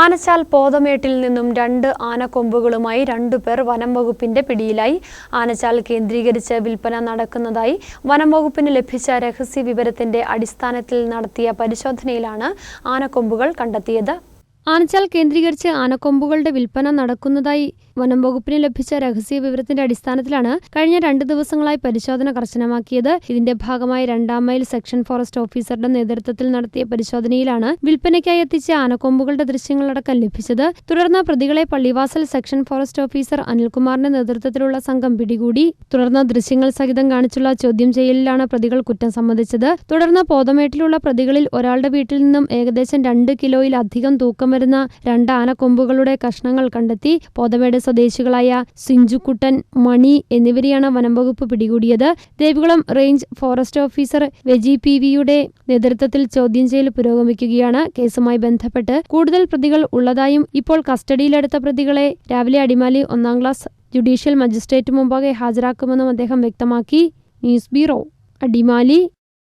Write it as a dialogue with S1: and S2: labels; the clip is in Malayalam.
S1: ആനച്ചാൽ പോതമേട്ടിൽ നിന്നും രണ്ട് ആനക്കൊമ്പുകളുമായി രണ്ടുപേർ വനം വകുപ്പിന്റെ പിടിയിലായി. ആനച്ചാൽ കേന്ദ്രീകരിച്ച് വിൽപ്പന നടക്കുന്നതായി വനം വകുപ്പിന് ലഭിച്ച രഹസ്യ വിവരത്തിന്റെ അടിസ്ഥാനത്തിൽ നടത്തിയ പരിശോധനയിലാണ് ആനക്കൊമ്പുകൾ കണ്ടെത്തിയത്. ആനച്ചാൽ കേന്ദ്രീകരിച്ച് ആനക്കൊമ്പുകളുടെ വിൽപ്പന നടക്കുന്നതായി വനം വകുപ്പിന് ലഭിച്ച രഹസ്യ വിവരത്തിന്റെ അടിസ്ഥാനത്തിലാണ് കഴിഞ്ഞ രണ്ട് ദിവസങ്ങളായി പരിശോധന കർശനമാക്കിയത്. ഇതിന്റെ ഭാഗമായി രണ്ടാം മൈൽ സെക്ഷൻ ഫോറസ്റ്റ് ഓഫീസറുടെ നേതൃത്വത്തിൽ നടത്തിയ പരിശോധനയിലാണ് വിൽപ്പനയ്ക്കായി എത്തിച്ച ആനക്കൊമ്പുകളുടെ ദൃശ്യങ്ങളടക്കം ലഭിച്ചത്. തുടർന്ന് പ്രതികളെ പള്ളിവാസൽ സെക്ഷൻ ഫോറസ്റ്റ് ഓഫീസർ അനിൽകുമാറിന്റെ നേതൃത്വത്തിലുള്ള സംഘം പിടികൂടി. തുടർന്ന് ദൃശ്യങ്ങൾ സഹിതം കാണിച്ചുള്ള ചോദ്യം ചെയ്യലിലാണ് പ്രതികൾ കുറ്റം സമ്മതിച്ചത്. തുടർന്ന് പോതമേട്ടിലുള്ള പ്രതികളിൽ ഒരാളുടെ വീട്ടിൽ നിന്നും ഏകദേശം രണ്ട് കിലോയിലധികം തൂക്കം വരുന്ന രണ്ട് ആനക്കൊമ്പുകളുടെ കഷ്ണങ്ങൾ കണ്ടെത്തി പോതമേട് സ്വദേശികളായ സിഞ്ചുക്കുട്ടൻ മണി എന്നിവരെയാണ് വനംവകുപ്പ് പിടികൂടിയത്. Devikulam range forest officer Viji P വിയുടെ നേതൃത്വത്തിൽ ചോദ്യം ചെയ്യൽ പുരോഗമിക്കുകയാണ്. കേസുമായി ബന്ധപ്പെട്ട് കൂടുതൽ പ്രതികൾ ഉള്ളതായും ഇപ്പോൾ കസ്റ്റഡിയിലെടുത്ത പ്രതികളെ രാവിലെ അടിമാലി ഒന്നാം ക്ലാസ് ജുഡീഷ്യൽ മജിസ്ട്രേറ്റ് മുമ്പാകെ ഹാജരാക്കുമെന്നും അദ്ദേഹം വ്യക്തമാക്കി. News bureau Adimali.